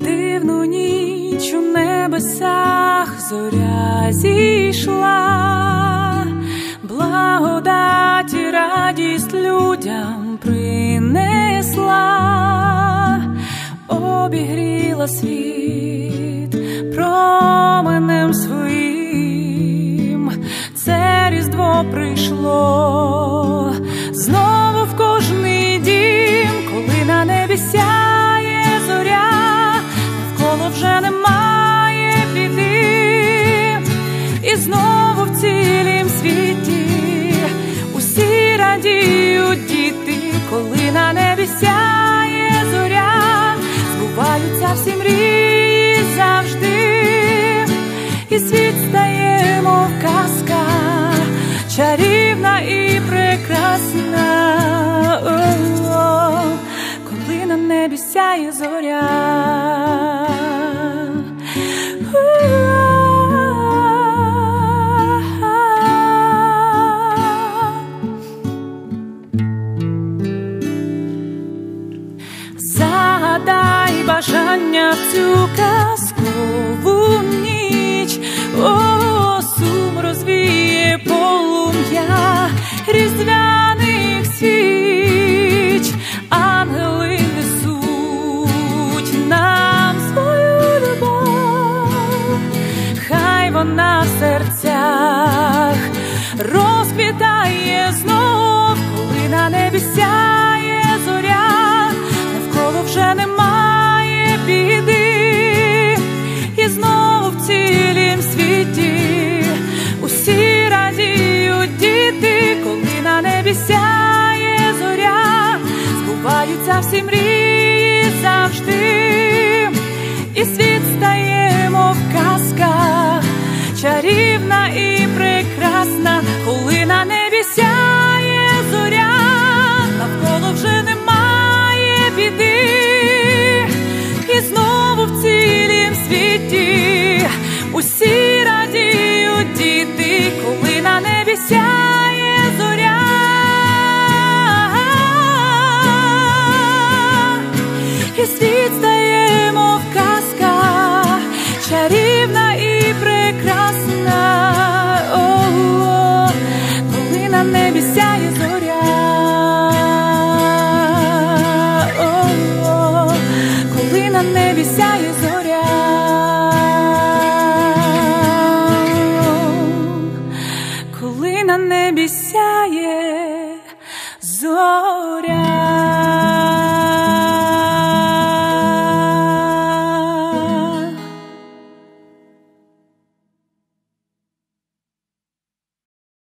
дивну ніч у небесах зоря зійшла, благодать і радість людям принесла, обігріла світ променем своїм, це різдво прийшло сяє зоря, збуваються всі мрії завжди, і світ стає, мов казка, чарівна і прекрасна, О-о-о, коли на небі сяє зоря. Бажання в цю казкову ніч, о, сум розвіє полум'я різдвяних свіч, ангели несуть нам свою любов, хай вона в серцях небі сяє зоря, О-о-о, коли на небі сяє зоря, коли на небі сяє зоря.